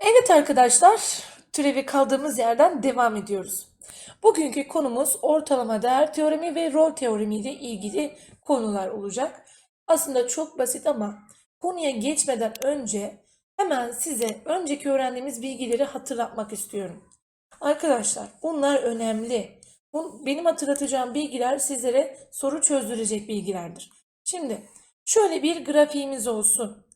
Evet arkadaşlar, türevi kaldığımız yerden devam ediyoruz. Bugünkü konumuz ortalama değer teoremi ve rol teoremi ile ilgili konular olacak. Aslında çok basit ama konuya geçmeden önce hemen size önceki öğrendiğimiz bilgileri hatırlatmak istiyorum. Arkadaşlar bunlar önemli. Benim hatırlatacağım bilgiler sizlere soru çözdürecek bilgilerdir. Şimdi şöyle bir grafiğimiz olsun.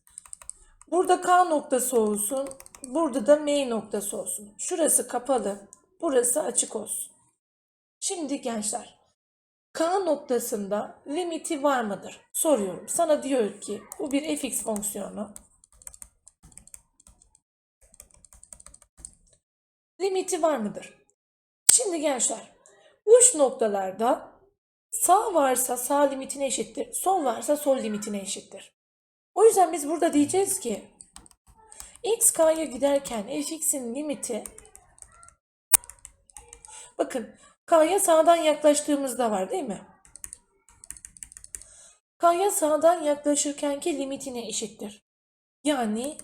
Burada K noktası olsun. Burada da M noktası olsun. Şurası kapalı. Burası açık olsun. Şimdi gençler. K noktasında limiti var mıdır? Soruyorum. Sana diyor ki bu bir fx fonksiyonu. Limiti var mıdır? Şimdi gençler. Uç noktalarda sağ varsa sağ limitine eşittir. Sol varsa sol limitine eşittir. O yüzden biz burada diyeceğiz ki x k'ya giderken fx'in limiti bakın k'ya sağdan yaklaştığımızda var değil mi? K'ya sağdan yaklaşırkenki limitine eşittir. Yani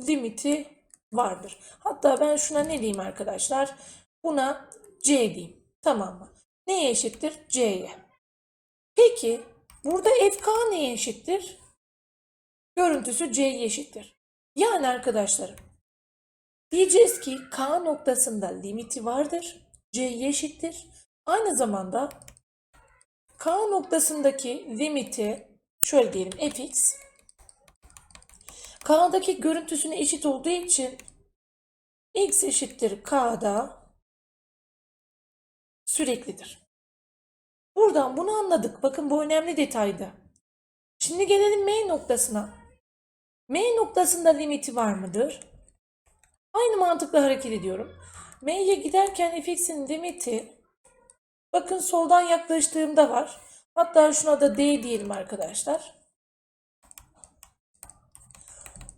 limiti vardır. Hatta ben şuna ne diyeyim arkadaşlar? Buna c diyeyim. Tamam mı? Neye eşittir? c'ye. Peki burada fk neye eşittir? Görüntüsü c'ye eşittir. Yani arkadaşlarım diyeceğiz ki k noktasında limiti vardır. c'ye eşittir. Aynı zamanda k noktasındaki limiti şöyle diyelim fx k'daki görüntüsüne eşit olduğu için x eşittir k'da süreklidir. Buradan bunu anladık. Bakın bu önemli detaydı. Şimdi gelelim M noktasına. M noktasında limiti var mıdır? Aynı mantıkla hareket ediyorum. M'ye giderken fx'in limiti bakın soldan yaklaştığımda var. Hatta şuna da D diyelim arkadaşlar.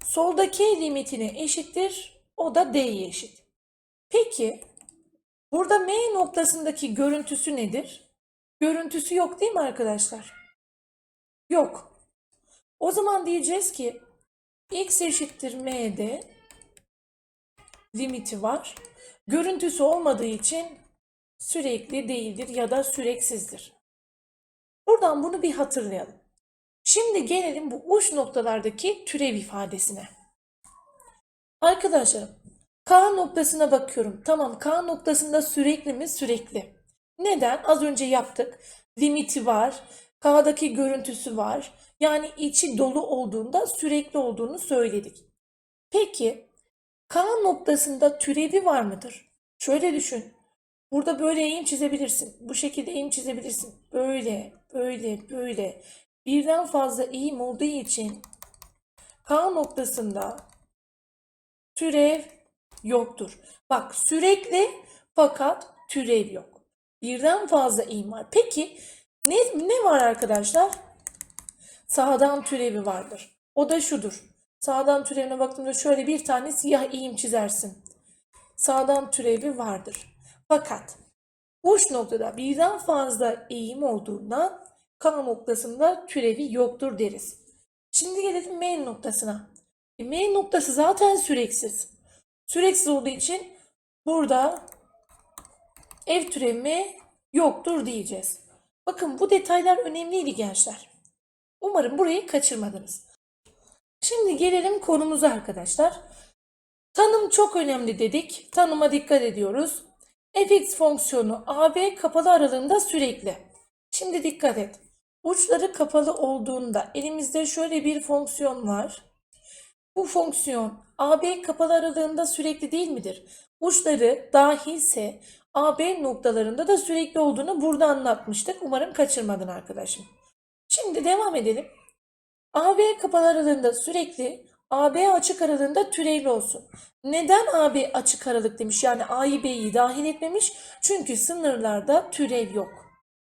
Soldaki limitine eşittir. O da D'ye eşit. Peki burada M noktasındaki görüntüsü nedir? Görüntüsü yok değil mi arkadaşlar? Yok. O zaman diyeceğiz ki x eşittir m'de limiti var. Görüntüsü olmadığı için sürekli değildir ya da süreksizdir. Buradan bunu bir hatırlayalım. Şimdi gelelim bu uç noktalardaki türev ifadesine. Arkadaşlarım K noktasına bakıyorum. Tamam K noktasında sürekli mi? Sürekli. Neden? Az önce yaptık. Limiti var. K'daki görüntüsü var. Yani içi dolu olduğunda sürekli olduğunu söyledik. Peki K noktasında türevi var mıdır? Şöyle düşün. Burada böyle eğim çizebilirsin. Bu şekilde eğim çizebilirsin. Böyle, böyle, böyle. Birden fazla eğim olduğu için K noktasında türev yoktur. Bak sürekli fakat türev yok. Birden fazla eğim var. Peki ne, ne var arkadaşlar? Sağdan türevi vardır. O da şudur. Sağdan türevine baktığımda şöyle bir tane siyah eğim çizersin. Sağdan türevi vardır. Fakat uç noktada birden fazla eğim olduğundan K noktasında türevi yoktur deriz. Şimdi gelelim M noktasına. E, M noktası zaten süreksiz. Süreksiz olduğu için burada f türevi M yoktur diyeceğiz. Bakın bu detaylar önemliydi gençler. Umarım burayı kaçırmadınız. Şimdi gelelim konumuza arkadaşlar. Tanım çok önemli dedik. Tanıma dikkat ediyoruz. fx fonksiyonu AB kapalı aralığında sürekli. Şimdi dikkat et. Uçları kapalı olduğunda elimizde şöyle bir fonksiyon var. Bu fonksiyon AB kapalı aralığında sürekli değil midir? Uçları dahilse AB noktalarında da sürekli olduğunu burada anlatmıştık. Umarım kaçırmadın arkadaşım. Şimdi devam edelim. AB kapalı aralığında sürekli, AB açık aralığında türevli olsun. Neden AB açık aralık demiş? Yani A'yı B'yi dahil etmemiş. Çünkü sınırlarda türev yok.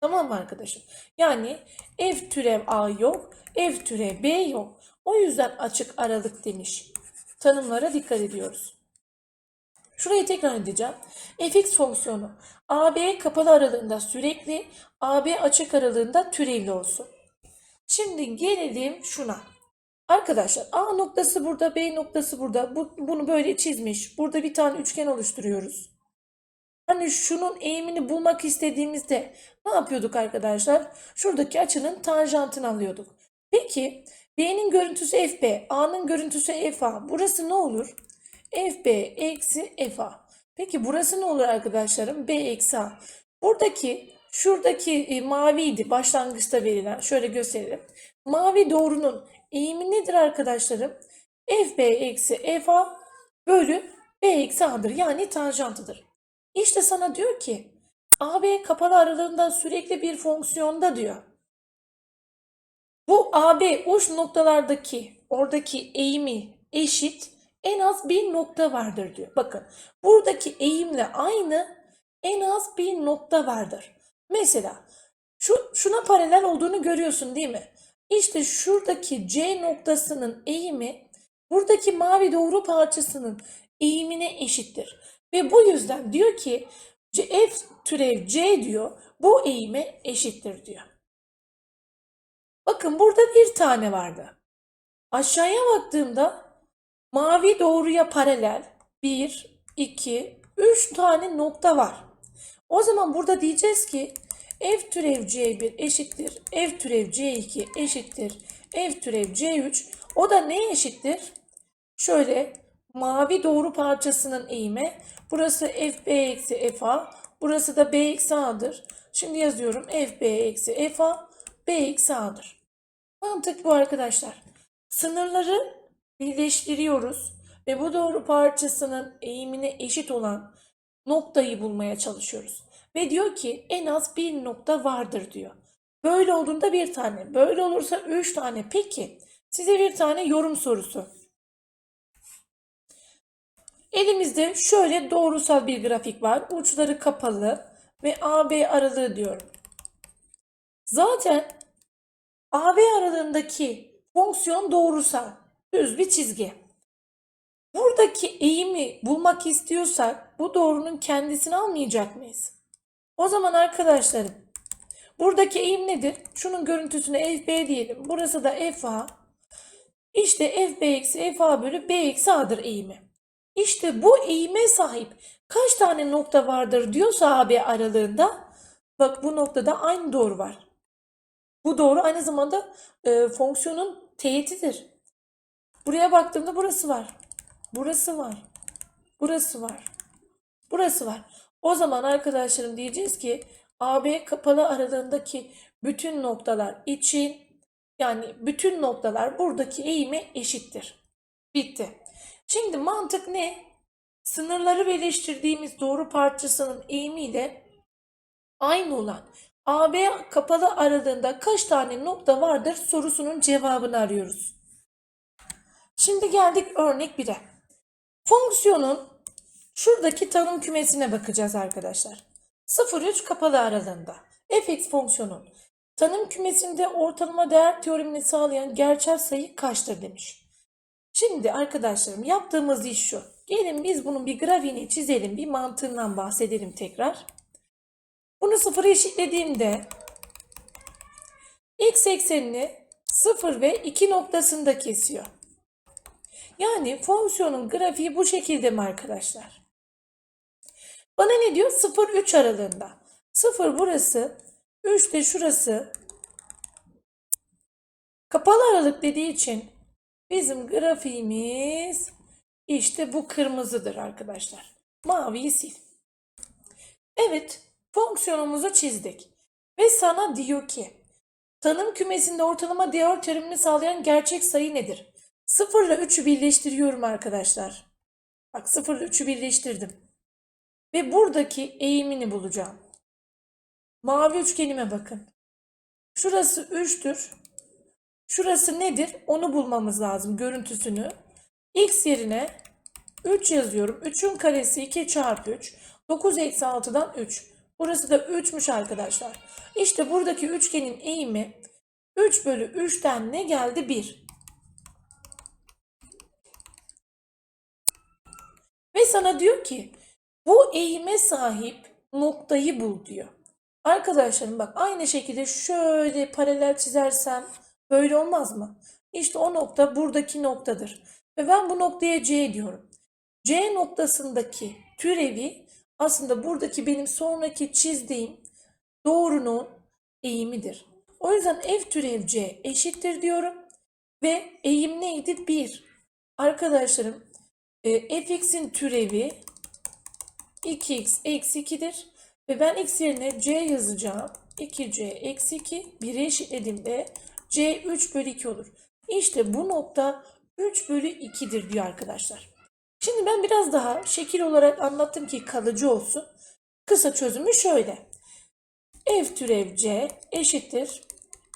Tamam mı arkadaşım? Yani F türev A yok, F türev B yok. O yüzden açık aralık demiş. Tanımlara dikkat ediyoruz. Şurayı tekrar edeceğim. fx fonksiyonu AB kapalı aralığında sürekli, AB açık aralığında türevli olsun. Şimdi gelelim şuna. Arkadaşlar A noktası burada, B noktası burada. Bu, bunu böyle çizmiş. Burada bir tane üçgen oluşturuyoruz. Hani şunun eğimini bulmak istediğimizde ne yapıyorduk arkadaşlar? Şuradaki açının tanjantını alıyorduk. Peki B'nin görüntüsü FB, A'nın görüntüsü FA. Burası ne olur? FB eksi FA. Peki burası ne olur arkadaşlarım? B eksi A. Buradaki şuradaki e, maviydi başlangıçta verilen. Şöyle gösterelim. Mavi doğrunun eğimi nedir arkadaşlarım? FB eksi FA bölü B eksi A'dır. Yani tanjantıdır. İşte sana diyor ki AB kapalı aralığında sürekli bir fonksiyonda diyor. Bu AB uç noktalardaki oradaki eğimi eşit en az bir nokta vardır diyor. Bakın buradaki eğimle aynı en az bir nokta vardır. Mesela şu şuna paralel olduğunu görüyorsun değil mi? İşte şuradaki C noktasının eğimi buradaki mavi doğru parçasının eğimine eşittir. Ve bu yüzden diyor ki F türev C diyor bu eğime eşittir diyor. Bakın burada bir tane vardı. Aşağıya baktığımda mavi doğruya paralel 1, 2, 3 tane nokta var. O zaman burada diyeceğiz ki f türev c1 eşittir f türev c2 eşittir f türev c3 o da neye eşittir? Şöyle mavi doğru parçasının eğimi burası fb eksi fa burası da b eksi a'dır. Şimdi yazıyorum fb eksi fa b eksi a'dır. Mantık bu arkadaşlar. Sınırları birleştiriyoruz ve bu doğru parçasının eğimine eşit olan noktayı bulmaya çalışıyoruz. Ve diyor ki en az bir nokta vardır diyor. Böyle olduğunda bir tane, böyle olursa üç tane. Peki size bir tane yorum sorusu. Elimizde şöyle doğrusal bir grafik var. Uçları kapalı ve AB aralığı diyorum. Zaten AB aralığındaki fonksiyon doğrusal, düz bir çizgi. Buradaki eğimi bulmak istiyorsak bu doğrunun kendisini almayacak mıyız? O zaman arkadaşlarım buradaki eğim nedir? Şunun görüntüsüne FB diyelim. Burası da FA. İşte FB eksi FA bölü B eksi A'dır eğimi. İşte bu eğime sahip kaç tane nokta vardır diyorsa AB aralığında bak bu noktada aynı doğru var. Bu doğru aynı zamanda e, fonksiyonun teğetidir. Buraya baktığımda burası var. Burası var. Burası var. Burası var. O zaman arkadaşlarım diyeceğiz ki AB kapalı aralığındaki bütün noktalar için yani bütün noktalar buradaki eğime eşittir. Bitti. Şimdi mantık ne? Sınırları birleştirdiğimiz doğru parçasının eğimiyle aynı olan AB kapalı aralığında kaç tane nokta vardır sorusunun cevabını arıyoruz. Şimdi geldik örnek 1'e. Fonksiyonun şuradaki tanım kümesine bakacağız arkadaşlar. 0-3 kapalı aralığında. fx fonksiyonun tanım kümesinde ortalama değer teoremini sağlayan gerçel sayı kaçtır demiş. Şimdi arkadaşlarım yaptığımız iş şu. Gelin biz bunun bir grafiğini çizelim, bir mantığından bahsedelim tekrar. Bunu sıfıra eşitlediğimde x eksenini 0 ve 2 noktasında kesiyor. Yani fonksiyonun grafiği bu şekilde mi arkadaşlar? Bana ne diyor? 0-3 aralığında. 0 burası, 3 de şurası. Kapalı aralık dediği için bizim grafiğimiz işte bu kırmızıdır arkadaşlar. Maviyi sil. Evet, fonksiyonumuzu çizdik. Ve sana diyor ki, tanım kümesinde ortalama değer terimini sağlayan gerçek sayı nedir? 0 ile 3'ü birleştiriyorum arkadaşlar. Bak 0 ile 3'ü birleştirdim. Ve buradaki eğimini bulacağım. Mavi üçgenime bakın. Şurası 3'tür. Şurası nedir? Onu bulmamız lazım görüntüsünü. X yerine 3 yazıyorum. 3'ün karesi 2 çarpı 3. 9 eksi 6'dan 3. Burası da 3'müş arkadaşlar. İşte buradaki üçgenin eğimi 3 bölü 3'ten ne geldi? 1. Ve sana diyor ki bu eğime sahip noktayı bul diyor. Arkadaşlarım bak aynı şekilde şöyle paralel çizersem böyle olmaz mı? İşte o nokta buradaki noktadır. Ve ben bu noktaya C diyorum. C noktasındaki türevi aslında buradaki benim sonraki çizdiğim doğrunun eğimidir. O yüzden f türev c eşittir diyorum. Ve eğim neydi? 1. Arkadaşlarım e, fx'in türevi 2x eksi 2'dir. Ve ben x yerine c yazacağım. 2c eksi 2 1'e eşitlediğimde c 3 bölü 2 olur. İşte bu nokta 3 bölü 2'dir diyor arkadaşlar. Şimdi ben biraz daha şekil olarak anlattım ki kalıcı olsun. Kısa çözümü şöyle. f türev c eşittir.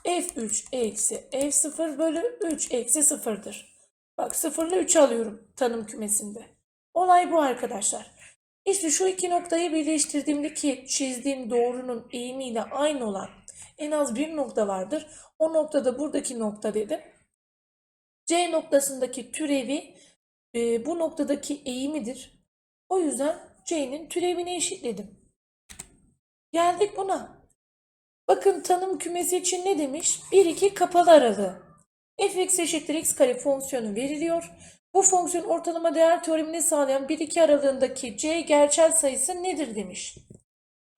f3 eksi f0 bölü 3 eksi 0'dır. Bak 0 ile 3 alıyorum tanım kümesinde. Olay bu arkadaşlar. İşte şu iki noktayı birleştirdiğimde ki çizdiğim doğrunun eğimiyle aynı olan en az bir nokta vardır. O noktada buradaki nokta dedim. C noktasındaki türevi e, bu noktadaki eğimidir. O yüzden C'nin türevini eşitledim. Geldik buna. Bakın tanım kümesi için ne demiş? 1, 2 kapalı aralığı. Fx eşittir x kare fonksiyonu veriliyor. Bu fonksiyon ortalama değer teoremini sağlayan 1, 2 aralığındaki c gerçel sayısı nedir demiş.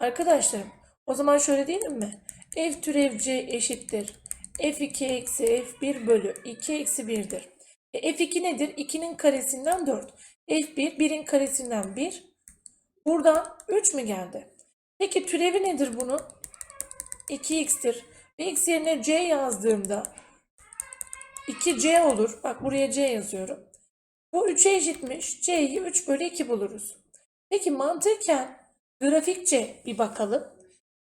Arkadaşlarım o zaman şöyle diyelim mi? f türev c eşittir. f2 eksi f1 bölü 2 eksi 1'dir. E, f2 nedir? 2'nin karesinden 4. f1 1'in karesinden 1. Buradan 3 mü geldi? Peki türevi nedir bunun? 2x'tir. Ve x yerine c yazdığımda 2c olur. Bak buraya c yazıyorum. Bu 3'e eşitmiş. c'yi 3 bölü 2 buluruz. Peki mantıken grafikçe bir bakalım.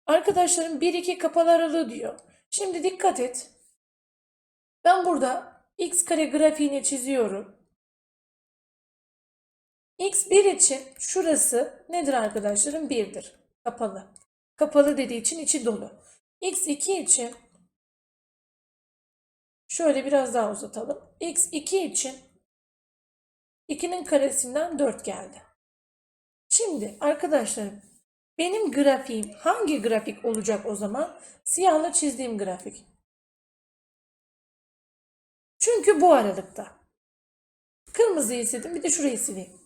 Arkadaşlarım 1-2 kapalı aralığı diyor. Şimdi dikkat et. Ben burada x kare grafiğini çiziyorum. x1 için şurası nedir arkadaşlarım? 1'dir. Kapalı. Kapalı dediği için içi dolu. x2 için şöyle biraz daha uzatalım. x2 için 2'nin karesinden 4 geldi. Şimdi arkadaşlarım benim grafiğim hangi grafik olacak o zaman? Siyahla çizdiğim grafik. Çünkü bu aralıkta. Kırmızıyı sildim bir de şurayı sileyim.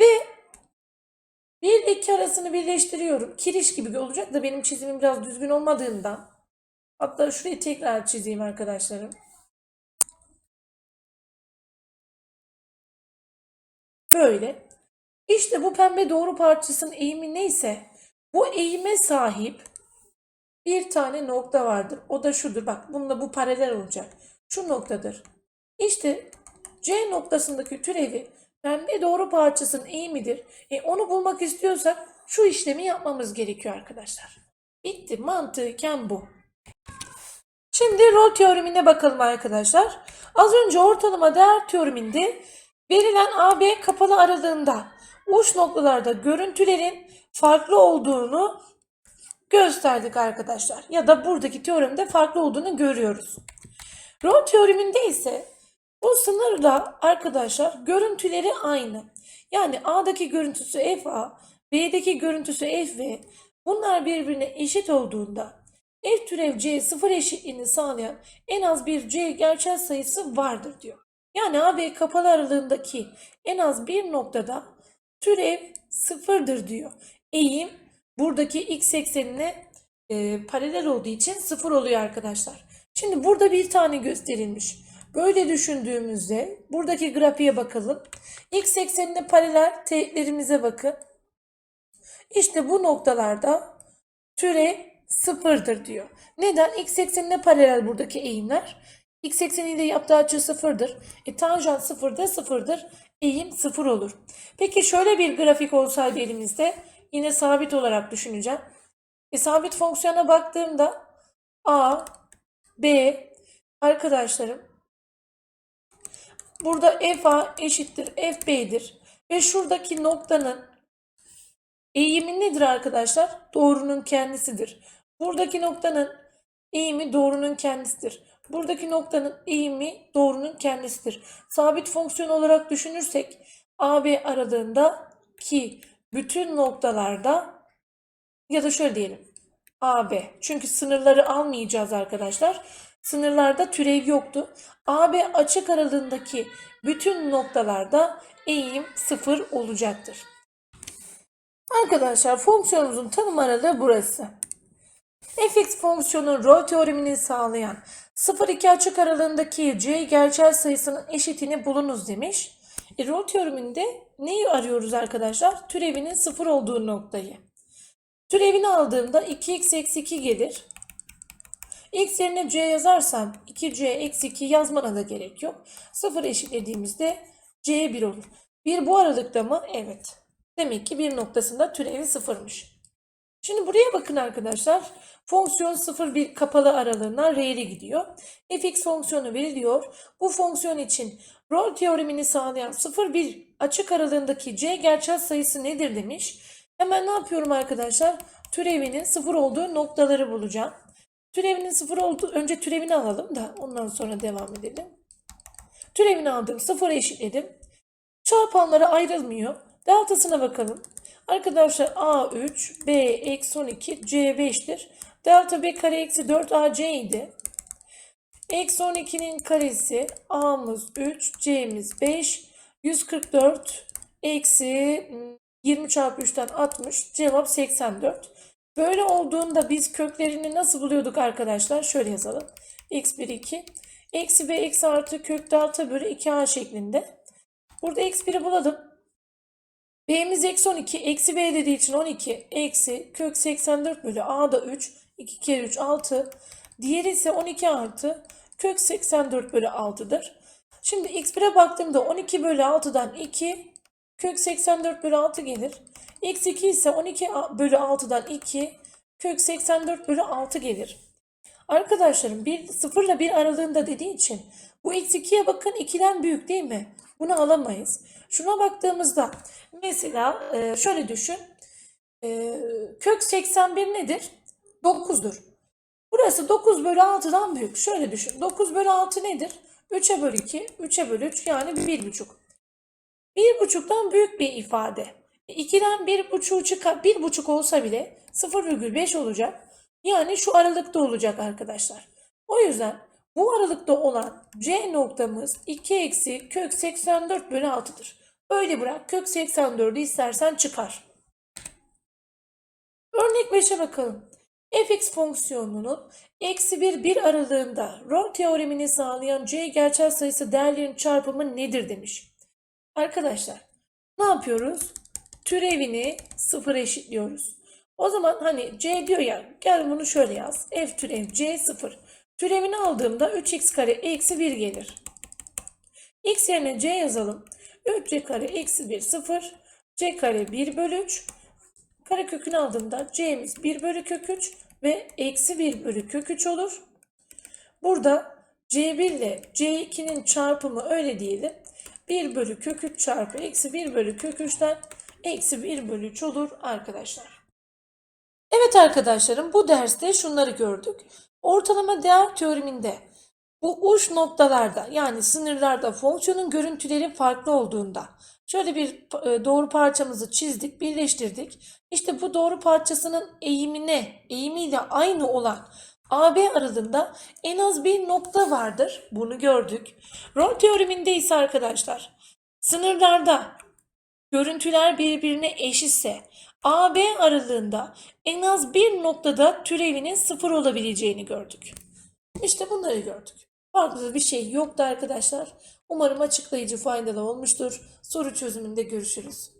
Ve 1 2 arasını birleştiriyorum. Kiriş gibi olacak da benim çizimim biraz düzgün olmadığından. Hatta şurayı tekrar çizeyim arkadaşlarım. Böyle. İşte bu pembe doğru parçasının eğimi neyse bu eğime sahip bir tane nokta vardır. O da şudur. Bak bununla bu paralel olacak. Şu noktadır. İşte C noktasındaki türevi pembe doğru parçasının eğimidir. E onu bulmak istiyorsak şu işlemi yapmamız gerekiyor arkadaşlar. Bitti. Mantıken bu. Şimdi rol teoremine bakalım arkadaşlar. Az önce ortalama değer teoreminde verilen AB kapalı aralığında uç noktalarda görüntülerin farklı olduğunu gösterdik arkadaşlar. Ya da buradaki teoremde farklı olduğunu görüyoruz. Rol teoreminde ise bu sınırla arkadaşlar görüntüleri aynı. Yani A'daki görüntüsü FA, B'deki görüntüsü FV bunlar birbirine eşit olduğunda F türev C sıfır eşitliğini sağlayan en az bir C gerçel sayısı vardır diyor. Yani A ve kapalı aralığındaki en az bir noktada türev sıfırdır diyor. Eğim buradaki x eksenine e, paralel olduğu için sıfır oluyor arkadaşlar. Şimdi burada bir tane gösterilmiş. Böyle düşündüğümüzde buradaki grafiğe bakalım. X eksenine paralel teğetlerimize bakın. İşte bu noktalarda türev sıfırdır diyor. Neden? X eksenine paralel buradaki eğimler. X ekseniyle yaptığı açı sıfırdır. E tanjant sıfırda sıfırdır. Eğim sıfır olur. Peki şöyle bir grafik olsaydı elimizde yine sabit olarak düşüneceğim. E sabit fonksiyona baktığımda A, B arkadaşlarım burada FA eşittir FB'dir. Ve şuradaki noktanın eğimi nedir arkadaşlar? Doğrunun kendisidir. Buradaki noktanın eğimi doğrunun kendisidir. Buradaki noktanın eğimi doğrunun kendisidir. Sabit fonksiyon olarak düşünürsek AB aralığında ki bütün noktalarda ya da şöyle diyelim AB. Çünkü sınırları almayacağız arkadaşlar. sınırlarda türev yoktu. AB açık aralığındaki bütün noktalarda eğim sıfır olacaktır. Arkadaşlar fonksiyonumuzun tanım aralığı burası. Fx fonksiyonun rol teoremini sağlayan 0-2 açık aralığındaki c gerçel sayısının eşitini bulunuz demiş. E, rol teoreminde neyi arıyoruz arkadaşlar? Türevinin sıfır olduğu noktayı. Türevini aldığımda 2x eksi 2 gelir. X yerine c yazarsam 2c eksi 2 yazmana da gerek yok. 0 eşitlediğimizde c 1 olur. 1 bu aralıkta mı? Evet. Demek ki bir noktasında türevi sıfırmış. Şimdi buraya bakın arkadaşlar. Fonksiyon 0-1 kapalı aralığından r'ye gidiyor. fx fonksiyonu veriliyor. Bu fonksiyon için rol teoremini sağlayan 0-1 açık aralığındaki c gerçel sayısı nedir demiş. Hemen ne yapıyorum arkadaşlar? Türevinin 0 olduğu noktaları bulacağım. Türevinin 0 olduğu önce türevini alalım da ondan sonra devam edelim. Türevini aldım. 0 eşitledim. Çarpanlara ayrılmıyor. Deltasına bakalım. Arkadaşlar A3, B eksi 12, C5'tir. Delta B kare eksi 4AC idi. Eksi 12'nin karesi A'mız 3, C'miz 5, 144 eksi 20 çarpı 3'ten 60, cevap 84. Böyle olduğunda biz köklerini nasıl buluyorduk arkadaşlar? Şöyle yazalım. x1, 2, eksi b eksi artı kök delta bölü 2a şeklinde. Burada x1'i bulalım. B'miz eksi 12. Eksi B dediği için 12. Eksi kök 84 bölü A da 3. 2 kere 3 6. Diğeri ise 12 artı kök 84 bölü 6'dır. Şimdi x1'e baktığımda 12 bölü 6'dan 2 kök 84 bölü 6 gelir. x2 ise 12 bölü 6'dan 2 kök 84 bölü 6 gelir. Arkadaşlarım 1, 0 ile 1 aralığında dediği için bu x2'ye bakın 2'den büyük değil mi? Bunu alamayız. Şuna baktığımızda mesela e, şöyle düşün. E, kök 81 nedir? 9'dur. Burası 9 bölü 6'dan büyük. Şöyle düşün. 9 bölü 6 nedir? 3'e bölü 2, 3'e bölü 3 yani 1,5. 1,5'tan büyük bir ifade. 2'den 1,5 çıkar, 1,5 olsa bile 0,5 olacak. Yani şu aralıkta olacak arkadaşlar. O yüzden bu aralıkta olan C noktamız 2 eksi kök 84 bölü 6'dır. Öyle bırak kök 84'ü istersen çıkar. Örnek 5'e bakalım. fx fonksiyonunun eksi 1 1 aralığında rho teoremini sağlayan c gerçel sayısı değerlerin çarpımı nedir demiş. Arkadaşlar ne yapıyoruz? Türevini sıfır eşitliyoruz. O zaman hani c diyor ya gel bunu şöyle yaz. f türev c sıfır. Türevini aldığımda 3x kare eksi 1 gelir. x yerine c yazalım. 3c kare eksi 1 0. c kare 1 bölü 3. Kare kökünü aldığımda c'miz 1 bölü kök 3 ve eksi 1 bölü kök 3 olur. Burada c1 ile c2'nin çarpımı öyle diyelim. 1 bölü kök 3 çarpı eksi 1 bölü kök 3'ten eksi 1 bölü 3 olur arkadaşlar. Evet arkadaşlarım bu derste şunları gördük. Ortalama değer teoreminde bu uç noktalarda yani sınırlarda fonksiyonun görüntüleri farklı olduğunda şöyle bir e, doğru parçamızı çizdik, birleştirdik. İşte bu doğru parçasının eğimine, eğimiyle aynı olan AB aralığında en az bir nokta vardır. Bunu gördük. Rol teoreminde ise arkadaşlar sınırlarda görüntüler birbirine eşitse AB aralığında en az bir noktada türevinin sıfır olabileceğini gördük. İşte bunları gördük. Farklı bir şey yoktu arkadaşlar. Umarım açıklayıcı faydalı olmuştur. Soru çözümünde görüşürüz.